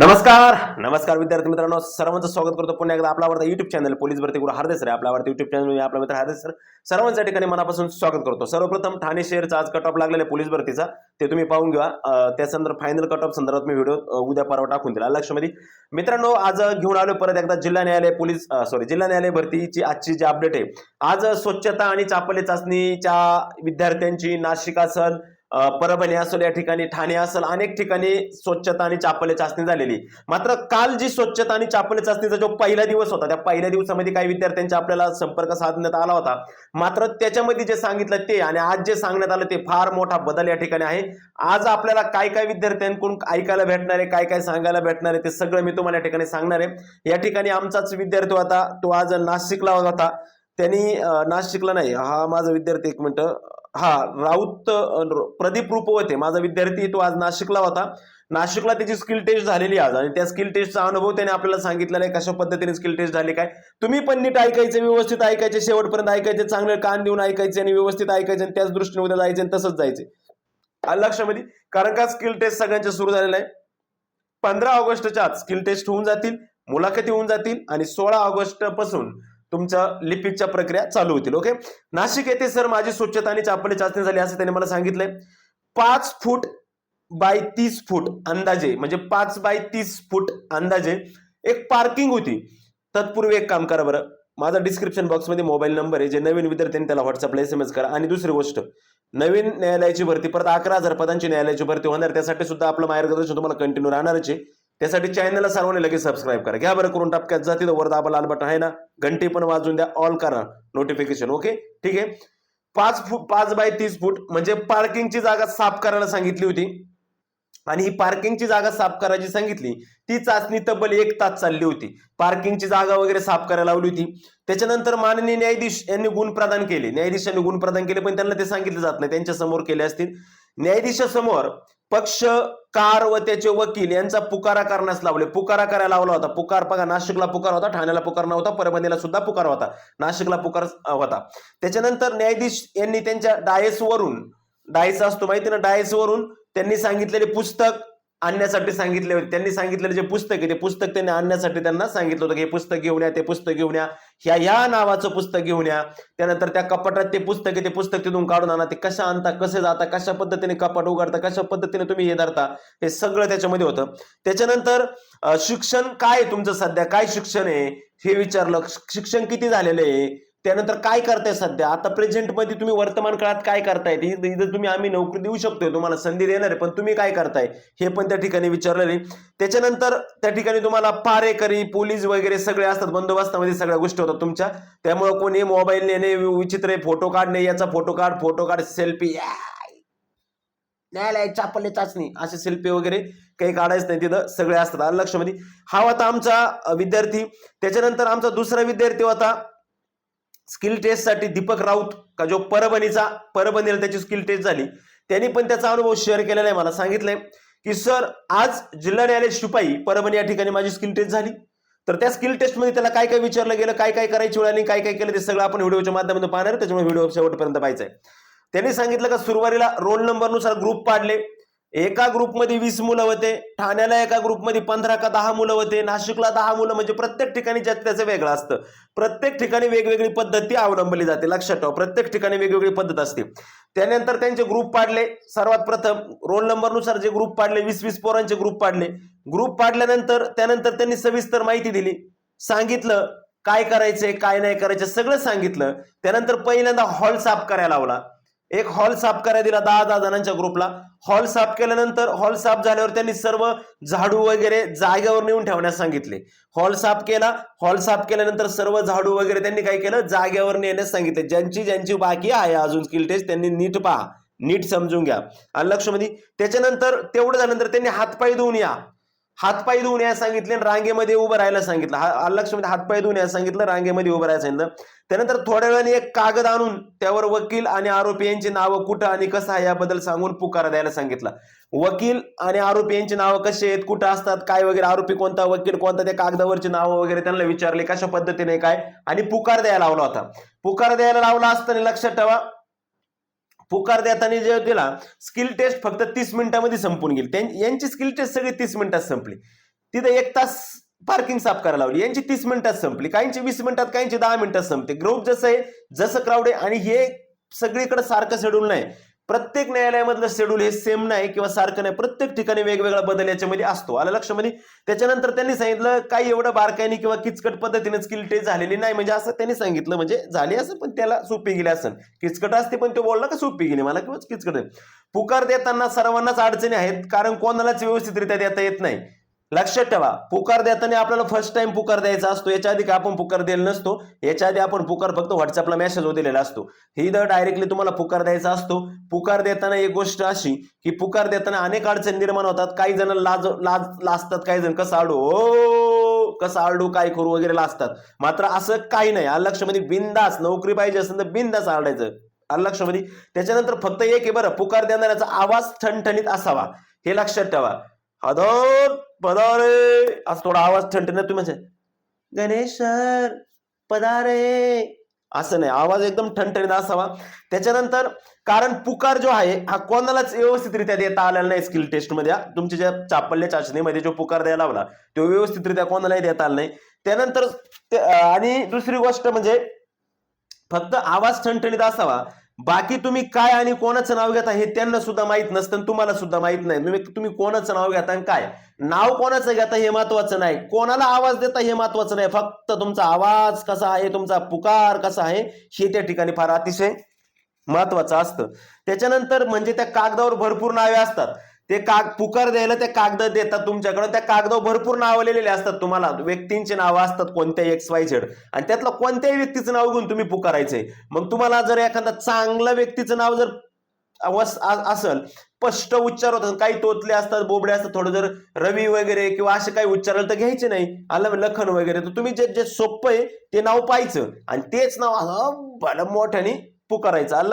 नमस्कार. नमस्कार विद्यार्थी मित्रांनो. सर्वांचं स्वागत करतो पुन्हा एकदा आपला आवडता युट्यूब चॅनल पोलीस भरती गुरु हरदे सर आपला आवडता युट्यूब चॅनल आपला मित्र हरदे सर सर्वांच्या ठिकाणी मनापासून स्वागत करतो. सर्वप्रथम ठाणे शहरचा आज कट ऑफ लागलेला पोलीस भरतीचा ते तुम्ही पाहून घ्या. त्या संदर्भ फायनल कट ऑफ संदर्भात मी व्हिडिओ उद्या परवा टाकून दिला. लक्षमध्ये. मित्रांनो आज घेऊन आलो परत एकदा जिल्हा न्यायालय पोलीस सॉरी जिल्हा न्यायालय भरतीची आजची जी अपडेट आहे. आज स्वच्छता आणि चापले चाचणीच्या विद्यार्थ्यांची नाशिक असल परभणी असेल या ठिकाणी ठाणे असेल अनेक ठिकाणी स्वच्छता आणि चापल्य चाचणी झालेली. मात्र काल जी स्वच्छता आणि चापल्य चाचणीचा जो पहिला दिवस होता त्या पहिल्या दिवसामध्ये काही विद्यार्थ्यांचा आपल्याला संपर्क साधण्यात आला होता. मात्र त्याच्यामध्ये जे सांगितलं ते आणि आज जे सांगण्यात आलं ते फार मोठा बदल या ठिकाणी आहे. आज आपल्याला काय काय विद्यार्थ्यांकडून ऐकायला भेटणार आहे काय काय सांगायला भेटणार आहे ते सगळं मी तुम्हाला या ठिकाणी सांगणार आहे. या ठिकाणी आमचाच विद्यार्थी होता तो आज नाशिकला होता. त्यांनी नाशिकला नाही हा माझा विद्यार्थी एक मिनिट. हा राऊत प्रदीप रूपवते. माझा विद्यार्थी तो आज नाशिकला होता. नाशिकला त्याची स्किल टेस्ट झालेली आज. आणि त्या स्किल टेस्टचा अनुभव त्याने आपल्याला सांगितलेला आहे कशा पद्धतीने स्किल टेस्ट झाली काय. तुम्ही पण नीट ऐकायचे व्यवस्थित ऐकायचे शेवटपर्यंत ऐकायचे चांगले कान देऊन ऐकायचे आणि व्यवस्थित ऐकायचे आणि त्याच दृष्टीने उद्या जायचे आणि तसंच जायचे. लक्षामध्ये कारण का स्किल टेस्ट सगळ्यांच्या सुरू झालेला आहे? पंधरा ऑगस्टच्या आत स्किल टेस्ट होऊन जातील मुलाखती होऊन जातील आणि सोळा ऑगस्टपासून तुमच्या लिपिकच्या प्रक्रिया चालू होतील ओके नाशिक येथे सर माझी स्वच्छता आणि चापली चाचणी झाली असं त्यांनी मला सांगितलंय. पाच फूट बाय तीस फूट अंदाजे म्हणजे पाच बाय तीस फूट अंदाजे एक पार्किंग होती. तत्पूर्वी एक काम करा बरं. माझा डिस्क्रिप्शन बॉक्समध्ये मोबाईल नंबर आहे जे नवीन विद्यार्थ्यांनी त्याला व्हॉट्सअपला एस एम एस करा. आणि दुसरी गोष्ट नवीन न्यायालयाची भरती परत अकरा हजार पदांची न्यायालयाची भरती होणार त्यासाठी सुद्धा आपलं मार्गदर्शन तुम्हाला कंटिन्यू राहणारच आहे. त्यासाठी चॅनलला सर्वांनी लगेच सबस्क्राईब करा. घ्या बरं करून टपक्यात. जाते वर दाबा लाल बटन आहे ना. घंटी पण वाजून द्या. ऑल करा. नोटिफिकेशन ओके ठीक आहे? पाच फूट पाच बाय तीस फूट म्हणजे पार्किंगची जागा साफ करायला सांगितली होती. आणि ही पार्किंगची जागा साफ करायची सांगितली ती चाचणी तब्बल एक तास चालली होती. पार्किंगची जागा वगैरे साफ करायला लावली होती. त्याच्यानंतर माननीय न्यायाधीश यांनी गुण प्रदान केले. न्यायाधीशांनी गुण प्रदान केले पण त्यांना ते सांगितलं जात नाही. त्यांच्यासमोर केले असतील. न्यायाधीशासमोर पक्षकार व त्याचे वकील यांचा पुकारा करण्यास लावले पुकारा करायला लावला होता. पुकार बघा नाशिकला पुकार होता ठाण्याला पुकार नव्हता परभणीला सुद्धा पुकार होता. नाशिकला पुकार होता. त्याच्यानंतर न्यायाधीश यांनी त्यांच्या डायसवरून डायस असतो माहिती ना डायसवरून त्यांनी सांगितलेले पुस्तक आणण्यासाठी सांगितले होते. त्यांनी सांगितलेलं जे पुस्तक आहे ते पुस्तक त्यांनी आणण्यासाठी त्यांना सांगितलं होतं की हे पुस्तक घेऊन या ते पुस्तक घेऊन या. ह्या ह्या नावाचं पुस्तक घेऊन या. त्यानंतर त्या कपाटात ते पुस्तक आहे ते पुस्तक तिथून काढून आणा. ते कशा आणता कसे जाता कशा पद्धतीने कपाट उघडता कशा पद्धतीने तुम्ही हे धरता हे सगळं त्याच्यामध्ये होतं. त्याच्यानंतर शिक्षण काय तुमचं सध्या? काय शिक्षण आहे? हे विचारलं. शिक्षण किती झालेलं आहे? त्यानंतर काय करताय सध्या? आता प्रेझेंटमध्ये तुम्ही वर्तमान काळात काय करताय? इथं तुम्ही आम्ही नोकरी देऊ शकतोय तुम्हाला संधी देणार आहे पण तुम्ही काय करताय? हे पण त्या ठिकाणी विचारलेले त्याच्यानंतर त्या ठिकाणी तुम्हाला पारेकरी पोलीस वगैरे सगळे असतात बंदोबस्तामध्ये सगळ्या गोष्टी होतात तुमच्या. त्यामुळे कोणी मोबाईल नेणे विचित्र फोटो काढणे याचा फोटो काढ फोटो काढ सेल्फी न्यायालय चापल्य चाचणी. असे सेल्फी वगैरे काही काढायचं नाही तिथं सगळे असतात. लक्षामध्ये? हा होता आमचा विद्यार्थी. त्याच्यानंतर आमचा दुसरा विद्यार्थी होता स्किल टेस्टसाठी दीपक राऊत का जो परभणीचा परभणीला त्याची स्किल टेस्ट झाली. त्यांनी पण त्याचा अनुभव शेअर केलेला आहे मला सांगितलंय. की सर आज जिल्हा न्यायालय शिपाई परभणी या ठिकाणी माझी स्किल टेस्ट झाली. तर त्या स्किल टेस्टमध्ये त्याला काय काय विचारलं गेलं काय काय करायची वेळ आणि काय काय केलं ते सगळं आपण व्हिडिओच्या माध्यमातून पाहणार त्याच्यामुळे व्हिडिओ शेवटपर्यंत पाहायचा आहे त्यांनी सांगितलं का सुरुवातीला रोल नंबरनुसार ग्रुप पाडले. एका ग्रुपमध्ये वीस मुलं होते ठाण्याला एका ग्रुपमध्ये पंधरा का दहा मुलं होते नाशिकला दहा मुलं म्हणजे प्रत्येक ठिकाणी ज्यात त्याचं वेगळं असतं. प्रत्येक ठिकाणी वेगवेगळी पद्धती अवलंबली जाते लक्षात ठेवा प्रत्येक ठिकाणी वेगवेगळी पद्धत असते. त्यानंतर त्यांचे ग्रुप पाडले सर्वात प्रथम रोल नंबरनुसार जे ग्रुप पाडले वीस वीस पोरांचे ग्रुप पाडले. ग्रुप पाडल्यानंतर त्यानंतर त्यांनी सविस्तर माहिती दिली सांगितलं काय करायचंय काय नाही करायचं सगळं सांगितलं. त्यानंतर पहिल्यांदा हॉल साफ करायला लावला. एक हॉल साफ करायला दिला दहा दहा जणांच्या ग्रुपला हॉल साफ केल्यानंतर हॉल साफ झाल्यावर त्यांनी सर्व झाडू वगैरे जागेवर नेऊन ठेवण्यास सांगितले. हॉल साफ केला हॉल साफ केल्यानंतर सर्व झाडू वगैरे त्यांनी काय केलं? जागेवर नेण्यास सांगितले. ज्यांची ज्यांची बाकी आहे अजून स्किल टेस्ट त्यांनी नीट पहा. नीट समजून घ्या. आणि लक्षमध्ये म्हणजे, त्याच्यानंतर तेवढं झाल्यानंतर त्यांनी हातपाय धुवून या. हातपाय धुवून या सांगितले आणि रांगेमध्ये उभं राहायला सांगितलं. हा लक्षमध्ये म्हणजे हातपाय धुवून या सांगितलं रांगेमध्ये उभं राहायला सांगितलं. त्यानंतर थोड्या वेळाने एक कागद आणून त्यावर वकील आणि आरोपी यांची नावं कुठं आणि कसं आहे याबद्दल सांगून पुकारा द्यायला सांगितलं. वकील आणि आरोपी यांची नावं कशी आहेत कुठं असतात काय वगैरे आरोपी कोणता वकील कोणता त्या कागदावरची नावं वगैरे त्यांना विचारले कशा पद्धतीने काय? आणि पुकार द्यायला लावला होता. पुकार द्यायला लावला असताना लक्षात ठेवा पुकार देताना जे दिला स्किल टेस्ट फक्त तीस मिनिटामध्ये संपून गेली. यांची स्किल टेस्ट सगळी तीस मिनिटात संपली. तिथे एक तास पार्किंग साफ करायला लावली. यांची तीस मिनिटात संपली. काहींची वीस मिनिटात काहींची दहा मिनिटात संपते. ग्रुप जसं आहे जसं क्राऊड आहे आणि हे सगळीकडे सारखं शेड्यूल नाही. प्रत्येक न्यायालयामधलं शेड्यूल हे सेम नाही किंवा सारखं नाही. प्रत्येक ठिकाणी वेगवेगळा बदल याच्यामध्ये असतो. आलं लक्षामध्ये त्याच्यानंतर त्यांनी सांगितलं काही एवढं बारकाईने किंवा किचकट पद्धतीने स्किल टेस्ट झालेली नाही. म्हणजे असं त्यांनी सांगितलं. म्हणजे झाली असं पण त्याला सोपी गेली असं. किचकट असते पण तो बोलला का सोपी गेली? मला किंवा किचकट. आहे. पुकार देताना सर्वांनाच अडचणी आहेत कारण कोणालाच व्यवस्थितरित्या देता येत नाही. लक्षात ठेवा पुकार देताना आपल्याला फर्स्ट टाइम पुकार द्यायचा असतो याच्या आधी का आपण पुकार दिलेला नसतो याच्या आधी आपण पुकार फक्त व्हॉट्सअपला मेसेज दिलेला असतो. ही दर डायरेक्टली तुम्हाला पुकार द्यायचा असतो पुकार देताना एक गोष्ट अशी की पुकार देताना अनेक अडचणी निर्माण होतात काही जण लाज लाज लाजतात काही जण कसं आडू ओ कसं आरडू काय करू वगैरे लाजतात. मात्र असं काही नाही अलक्षमध्ये लक्षामध्ये बिंदास नोकरी पाहिजे असेल तर बिंदास आरडायचं. आलं लक्षामध्ये त्याच्यानंतर फक्त एक आहे बरं पुकार देणाऱ्याचा आवाज ठणठणीत असावा. हे लक्षात ठेवा. हदर पदारे असं थोडा आवाज ठणठणीत तुम्ही म्हणजे गणेश सर पदारे असं नाही आवाज एकदम ठणठणीत असावा. त्याच्यानंतर कारण पुकार जो आहे हा कोणालाच व्यवस्थितरित्या देता आलेला नाही स्किल टेस्टमध्ये तुमच्या ज्या चापल्य चाचणीमध्ये जो पुकार द्यायला लावला तो व्यवस्थितरित्या कोणालाही देता आला नाही. त्यानंतर आणि दुसरी गोष्ट म्हणजे फक्त आवाज ठणठणीत असावा. बाकी तुम्ही काय आणि कोणाचं नाव घेता हे त्यांना सुद्धा माहीत नसतं आणि तुम्हाला सुद्धा माहीत नाही. तुम्ही तुम्ही कोणाचं नाव घेता आणि काय? नाव कोणाचं घेता हे महत्वाचं नाही. कोणाला आवाज देता हे महत्वाचं नाही. फक्त तुमचा आवाज कसा आहे तुमचा पुकार कसा आहे हे त्या ठिकाणी फार अतिशय महत्वाचं असतं. त्याच्यानंतर म्हणजे त्या कागदावर भरपूर नावे असतात. ते काग पुकार द्यायला ते कागद देतात तुमच्याकडे. त्या कागदावर भरपूर नावं लिहिलेले असतात तुम्हाला. व्यक्तींची नावं असतात कोणत्याही एक्स वाय झेड आणि त्यातलं कोणत्याही व्यक्तीचं नाव घेऊन तुम्ही पुकारायचंय मग तुम्हाला जर एखादा चांगलं व्यक्तीचं नाव जर असल स्पष्ट उच्चार होतात काही तोतले असतात बोबडे असतात थोडं जर रवी वगैरे किंवा असे काही उच्चार तर घ्यायचे नाही. आलं लखन वगैरे. तर तुम्ही जे जे सोपं आहे ते नाव पाहायचं. आणि तेच नाव भलं मोठ्याने पुकारायचं. आलं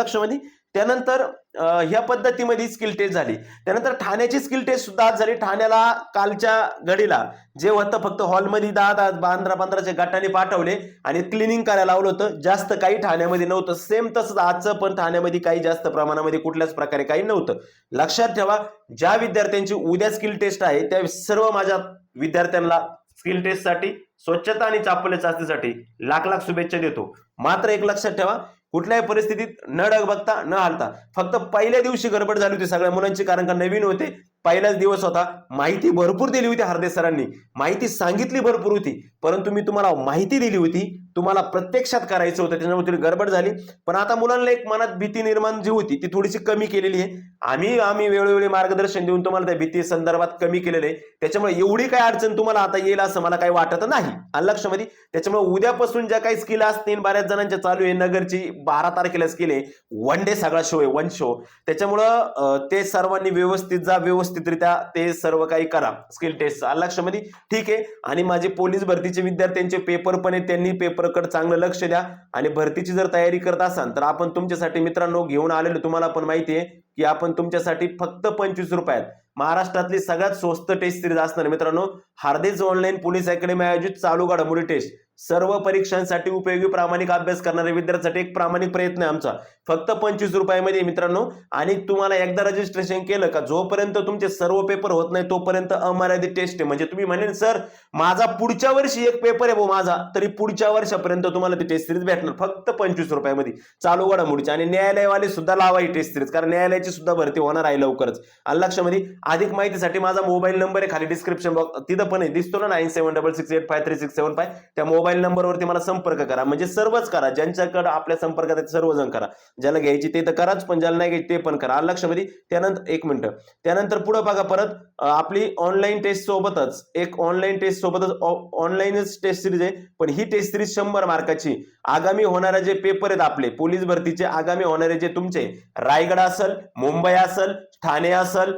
त्यानंतर ह्या पद्धतीमध्ये स्किल टेस्ट झाली. त्यानंतर ठाण्याची स्किल टेस्ट सुद्धा आज झाली. ठाण्याला कालच्या घडीला जे होतं फक्त हॉलमध्ये दहा दहा बांधरा बांधराच्या गटाने पाठवले आणि क्लिनिंग करायला लावलं होतं. जास्त काही ठाण्यामध्ये नव्हतं. सेम तसंच आजचं पण ठाण्यामध्ये काही जास्त प्रमाणामध्ये कुठल्याच प्रकारे काही नव्हतं. लक्षात ठेवा ज्या विद्यार्थ्यांची उद्या स्किल टेस्ट आहे त्या सर्व माझ्या विद्यार्थ्यांना स्किल टेस्टसाठी स्वच्छता आणि चापल्य चाचणीसाठी लाख लाख शुभेच्छा देतो. मात्र एक लक्षात ठेवा कुठल्याही परिस्थितीत न डग बघता न हालता. फक्त पहिल्या दिवशी गडबड झाली होती सगळ्या मुलांची कारण का नवीन होते. पहिलाच दिवस होता. माहिती भरपूर दिली होती हरदे सरांनी. माहिती सांगितली भरपूर होती. परंतु मी तुम्हाला माहिती दिली होती. तुम्हाला प्रत्यक्षात करायचं होतं. त्याच्यामुळे थोडी गडबड झाली. पण आता मुलांना एक मनात भीती निर्माण जी होती ती थोडीशी कमी केलेली आहे. आम्ही आम्ही वेळोवेळी मार्गदर्शन देऊन तुम्हाला त्या भीती संदर्भात कमी केलेलं आहे. त्याच्यामुळे एवढी काय अडचण तुम्हाला आता येईल असं मला काही वाटत नाही. आलं लक्षामध्ये त्याच्यामुळे उद्यापासून ज्या काही स्किल असतील बऱ्याच जणांच्या चालू आहे. नगरची बारा तारखेला स्किल आहे. वन डे सगळा शो आहे. One show. त्याच्यामुळं ते सर्वांनी व्यवस्थित जा व्यवस्थित व्यवस्थितरित्या ते सर्व काही करा. स्किल टेस्ट आलं लक्षामध्ये ठीक आहे. आणि माझे पोलीस भरतीचे विद्यार्थ्यांचे पेपर पण आहेत. त्यांनी पेपरकडे चांगलं लक्ष द्या. आणि भरतीची जर तयारी करत असाल तर आपण तुमच्यासाठी मित्रांनो घेऊन आलेलो. तुम्हाला पण माहिती आहे. की आपण तुमच्यासाठी फक्त पंचवीस रुपयात महाराष्ट्रातली सगळ्यात स्वस्त टेस्ट सिरीज असणार मित्रांनो हार्देज ऑनलाईन पोलीस अकॅडमी आयोजित चालू घडामोडी टेस्ट सर्व परीक्षांसाठी उपयोगी प्रामाणिक अभ्यास करणाऱ्या विद्यार्थ्यांसाठी एक प्रामाणिक प्रयत्न आहे आमचा. फक्त पंचवीस रुपयामध्ये मित्रांनो आणि तुम्हाला एकदा रजिस्ट्रेशन केलं का जोपर्यंत तुमचे सर्व पेपर होत नाही तोपर्यंत अमर्यादित टेस्ट आहे. म्हणजे तुम्ही म्हणेल सर माझा पुढच्या वर्षी एक पेपर आहे भाऊ माझा तरी पुढच्या वर्षापर्यंत तुम्हाला ती टेस्ट सिरीज भेटणार. फक्त पंचवीस रुपयामध्ये. चालू घडामोडीची आणि न्यायालयवाले सुद्धा लावा ही टेस्ट सिरीज कारण न्यायालयाची सुद्धा भरती होणार आहे लवकरच. आलं लक्षामध्ये अधिक माहितीसाठी माझा मोबाईल नंबर आहे खाली डिस्क्रिप्शन बॉक्स तिथं पण आहे. दिसतो ना nine seven double six eight five three six seven five त्या मोबाईल नंबरवरती मला संपर्क करा. म्हणजे सर्वच करा. ज्यांच्याकडे आपल्या संपर्कात सर्वजण करा. ज्याला घ्यायची ते तर कराच पण ज्याला नाही घ्यायची ते पण करा. लक्षामध्ये त्यानंतर एक मिनिट. त्यानंतर पुढे बघा परत आपली ऑनलाईन टेस्ट सोबतच एक ऑनलाईन टेस्ट सोबतच ऑनलाईनच टेस्ट सिरीज आहे. पण ही टेस्ट सिरीज शंभर मार्काची. आगामी होणारे जे पेपर आहेत आपले पोलीस भरतीचे आगामी होणारे जे तुमचे रायगड असेल मुंबई असल ठाणे असल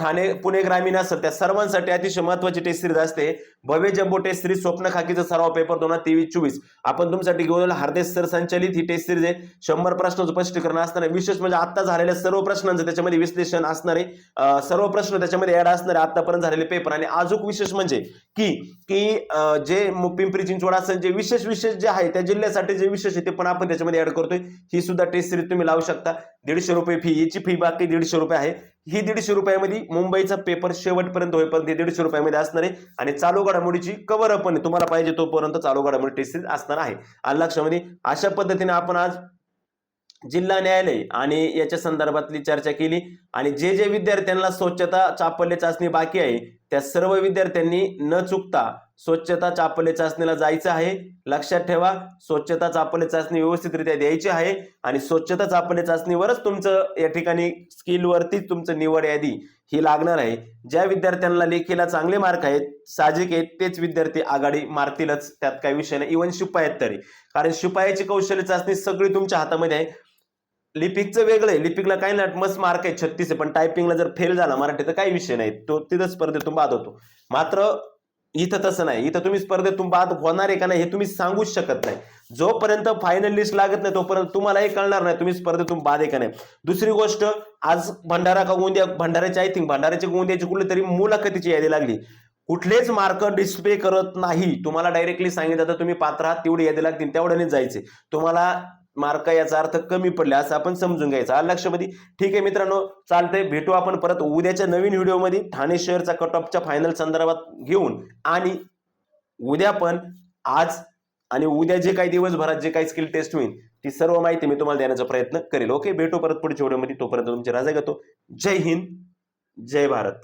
ठाणे पुणे ग्रामीण असेल त्या सर्वांसाठी अतिशय महत्वाची टेस्ट सिरीज असते. भव्य जम्बो टेस्ट सिरीज स्वप्न खाकीचा सराव पेपर दोन हजार तेवीस चोवीस. आपण तुमच्यासाठी घेऊन आलो हार्देश सर संचलित ही टेस्ट सिरीज आहे. शंभर प्रश्नाचं स्पष्टीकरण असणार. आहे विशेष म्हणजे आता झालेल्या सर्व प्रश्नांचं त्याच्यामध्ये विश्लेषण असणार आहे सर्व प्रश्न त्याच्यामध्ये ऍड असणार आहे आतापर्यंत झालेले पेपर आणि अजून विशेष म्हणजे की की जे पिंपरी चिंचवड असेल जे विशेष विशेष जे आहे त्या जिल्ह्यासाठी जे विशेष आहे ते पण आपण त्याच्यामध्ये ऍड करतोय. ही सुद्धा टेस्ट सिरीज तुम्ही लावू शकता. दीडशे रुपये फी याची फी बाकी दीडशे रुपये आहे. ही दीडशे रुपयामध्ये मुंबईचा पेपर शेवटपर्यंत होईपर्यंत दीडशे रुपयामध्ये असणार. आहे आणि चालू घडामोडीची कव्हर अप पण आहे. तुम्हाला पाहिजे तोपर्यंत चालू घडामोडी टेस्ट सिरीज असणार आहे आलं लक्षामध्ये अशा पद्धतीने आपण आज जिल्हा न्यायालय आणि याच्या संदर्भातली चर्चा केली आणि जे जे विद्यार्थ्यांना स्वच्छता चापल्य चाचणी बाकी आहे त्या सर्व विद्यार्थ्यांनी न चुकता स्वच्छता चापल्य चाचणीला जायचं आहे. लक्षात ठेवा स्वच्छता चापल्य चाचणी व्यवस्थितरित्या द्यायची आहे आणि स्वच्छता चापल्य चाचणीवरच तुमचं या ठिकाणी स्किलवरतीच तुमचं निवड यादी ही लागणार आहे. ज्या विद्यार्थ्यांना लेखीला चांगले मार्क आहेत साहजिक आहेत तेच विद्यार्थी आघाडी मारतीलच. त्यात काही विषय नाही. इव्हन शिपायात तरी. कारण शिपायाची कौशल्य चाचणी सगळी तुमच्या हातामध्ये आहे. लिपिकचं वेगळं आहे. लिपिकला काही नाट मस्त मार्क आहे छत्तीस आहे. पण टायपिंगला जर फेल झाला मराठी तर काही विषय नाही. तो तिथं स्पर्धेतून बाद होतो. मात्र इथं तसं नाही. इथं तुम्ही स्पर्धेतून बाद होणार आहे का नाही हे तुम्ही सांगूच शकत नाही. जोपर्यंत फायनल लिस्ट लागत नाही तोपर्यंत तुम्हालाही कळणार नाही तुम्ही स्पर्धेतून बाद आहे का नाही. दुसरी गोष्ट आज भंडारा का गोंदिया भंडाऱ्याची आय थिंक भंडाऱ्याची गोंदियाची कुठली तरी मुलाखतीची यादी लागली. कुठलेच मार्क डिस्प्ले करत नाही. तुम्हाला डायरेक्टली सांगितलं तर तुम्ही पात्र आहात तेवढी यादी लागतील तेवढ्याने जायचे. तुम्हाला मार्क याचा अर्थ कमी पडले असं आपण समजून घ्यायचं. आलं लक्षामध्ये ठीक आहे मित्रांनो चालतंय. भेटू आपण परत उद्याच्या नवीन व्हिडिओमध्ये ठाणे शहरचा कट ऑफच्या फायनल संदर्भात घेऊन. आणि उद्या पण आज आणि उद्या जे काही दिवसभरात जे काही स्किल टेस्ट होईल ती सर्व माहिती मी तुम्हाला देण्याचा प्रयत्न करेल. ओके भेटू परत पुढच्या व्हिडिओमध्ये. तोपर्यंत तुमची राजा घेतो जय हिंद. जय भारत.